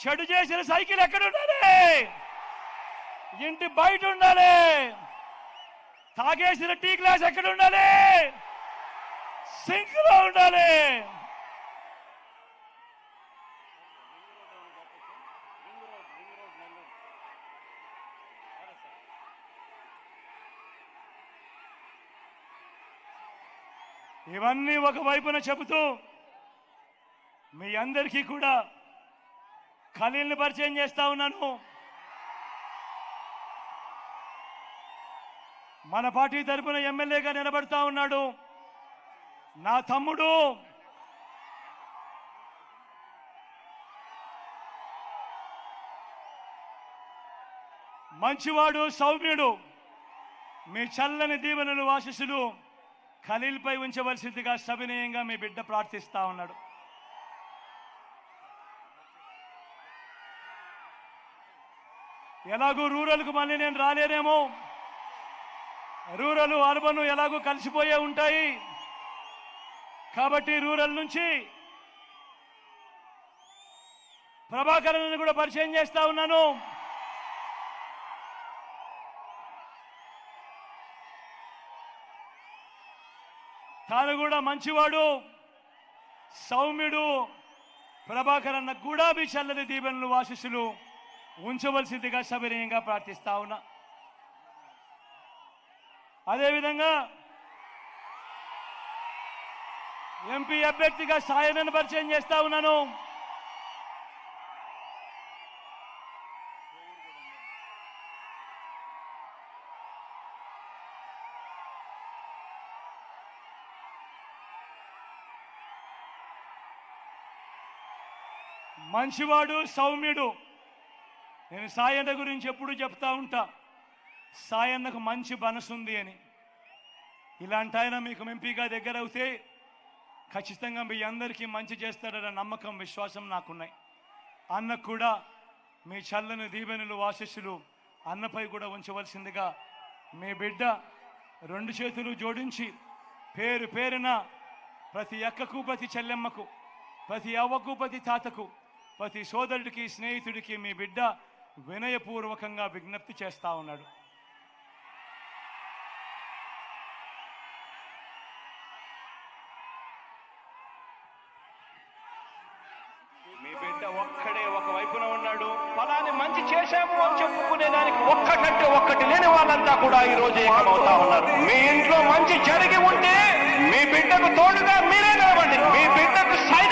చెడు చేసిన సైకిల్ ఎక్కడ ఉండాలి ఇంటి బయట ఉండాలి. తాగేసిన టీ గ్లాస్ ఎక్కడ ఉండాలి సింక్లో ఉండాలి. ఇవన్నీ ఒక వైపున చెబుతూ మీ అందరికీ కూడా ఖలీల్ని పరిచయం చేస్తా ఉన్నాను. మన పార్టీ తరపున ఎమ్మెల్యేగా నిలబడతా ఉన్నాడు. నా తమ్ముడు. మంచివాడు సౌమ్యుడు. మీ చల్లని దీవెనలు ఆశీస్సులు ఖలీల్పై ఉంచవలసిందిగా సవినయంగా మీ బిడ్డ ప్రార్థిస్తా ఉన్నాడు. ఎలాగూ రూరల్కు మళ్ళీ నేను రాలేనేమో. రూరల్ అర్బన్ ఎలాగూ కలిసిపోయే ఉంటాయి. కాబట్టి రూరల్ నుంచి ప్రభాకరన్ కూడా పరిచయం చేస్తా ఉన్నాను. తాను కూడా మంచివాడు. సౌమ్యుడు. ప్రభాకరన్న కూడా మీ చల్లని దీవెనలు ఆశీస్సులు. ఉంచవలసిందిగా సవినయంగా ప్రార్థిస్తా ఉన్నా. అదేవిధంగా ఎంపీ అభ్యర్థిగా సాయనను పరిచయం చేస్తా ఉన్నాను. మంచివాడు సౌమ్యుడు. నేను సాయన్న గురించి ఎప్పుడు చెప్తా ఉంటా. సాయన్నకు మంచి మనసుంది అని. ఇలాంటి ఆయన మీకు ఎంపీగా దగ్గర అవుతే ఖచ్చితంగా మీ అందరికీ మంచి చేస్తాడన్న నమ్మకం విశ్వాసం నాకున్నాయి. అన్నకు కూడా మీ చల్లని దీవెనులు ఆశీస్సులు అన్నపై కూడా ఉంచవలసిందిగా మీ బిడ్డ రెండు చేతులు జోడించి పేరు పేరున ప్రతి అక్కకు ప్రతి చెల్లెమ్మకు ప్రతి అవ్వకు ప్రతి తాతకు ప్రతి సోదరుడికి స్నేహితుడికి మీ బిడ్డ వినయపూర్వకంగా విజ్ఞప్తి చేస్తా ఉన్నాడు. మీ బిడ్డ ఒక్కడే ఒక వైపున ఉన్నాడు. ఫలాన్ని మంచి చేశాము అని చెప్పుకునే దానికి ఒక్కటంటే ఒక్కటి లేని వాళ్ళంతా కూడా ఈ రోజు ఏకమవుతా ఉన్నారు. మీ ఇంట్లో మంచి జరిగి ఉంటే మీ బిడ్డకు తోడుగా మీరే నిలబండి మీ బిడ్డకు సైనికులుగా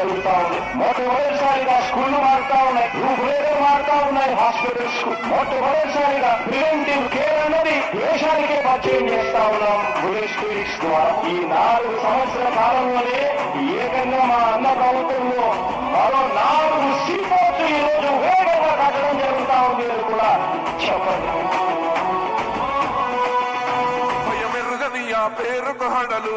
జరుగుతా ఉంది మొట్టమొదటిసారిగా స్కూళ్ళు మారుతా ఉన్నాయి రూపురేఖలు మారుతా ఉన్నాయి హాస్పిటల్స్కు మొట్టమొదటిసారిగా ప్రివెంటివ్ కేర్ అన్నది దేశానికే పరిచయం చేస్తా ఉన్నాం బుల్లెట్ క్లినిక్స్ ద్వారా ఈ నాలుగు సంవత్సరాల కాలంలోనే ఏకంగా మా అన్న ప్రభుత్వంలో మరో నాలుగు సీపోర్ట్లు ఈ రోజు వేగంగా కట్టడం జరుగుతా ఉంది అని కూడా చెప్పండి. పేరుకు హడలు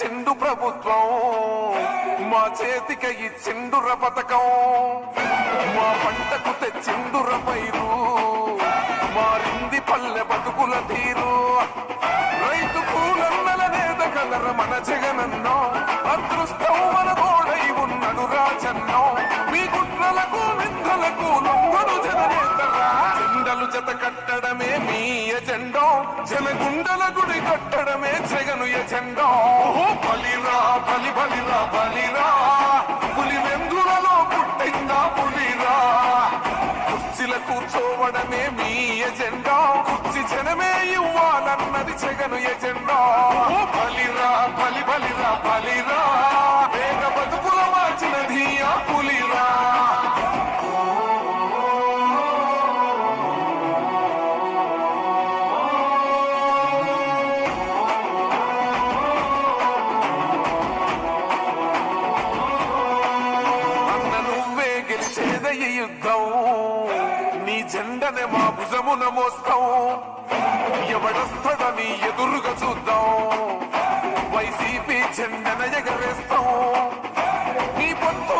ఇచ్చిండు ప్రభుత్వం. మా చేతిక ఇచ్చిండుర పథకం. మా పంటకు తెచ్చిండుర పైరు. మారింది పల్లె బతుకుల తీరు. రైతు పూలన్నల నేత కలర మన జగనన్నో. అదృష్టం మన తోడై ఉన్నడు రాజన్నో. మీ కుట్రలకు నిందలకు లొంగడు జననేతరా జెండలు జత కట్టడమే మీ జనగుండల గుడి కట్టడమే జగను ఎజెండా బలిరా బలి బలిరా బలిరా. పులి వెందులలో పుట్టిందా పులిరా. కుర్చీల కూర్చోవడమే మీ ఎజెండా. కుర్చీ జనమే ఇవ్వాలన్నది జగను ఎజెండా ఓ బలిరా బలి బలిరా బలిరా. జెండనే మా భుజమున మోస్తాం ఎవడొస్తాడని ఎదురుగా చూద్దాం. వైసీపీ చెందన ఎగరేస్తాం నీ పొత్తు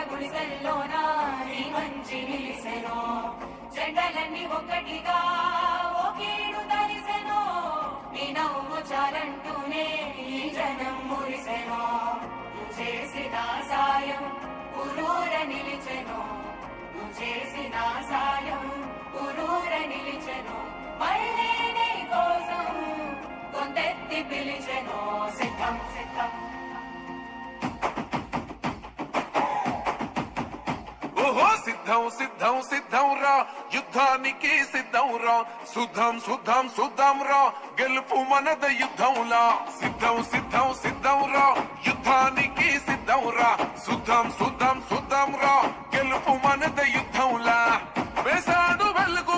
గుడిసెల్లోన నీ మంచి నిలిసెను. జెండలన్నీ ఒక్కటిగా ఓ కీడు దలిసెను నీ నవ్వు చాలంటూనే ఈ జనం మురిసెను. చేసిన సాయం పురూర నిలిచెను. చేసిన సాయం సిద్ధం సిద్ధం సిద్ధం రా యుద్ధానికి సిద్ధం రా శుద్ధం శుద్ధం శుద్ధం రా గెలుపు మనద యుద్ధంలా సిద్ధం సిద్ధం సిద్ధం రా యుద్ధానికి సిద్ధం రా శుద్ధం శుద్ధం శుద్ధం రా గెలుపు మనద యుద్ధంలా వేశాడు వెలుగు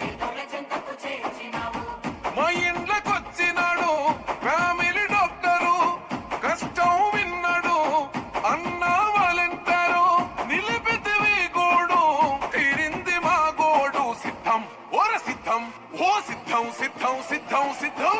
Então se dão.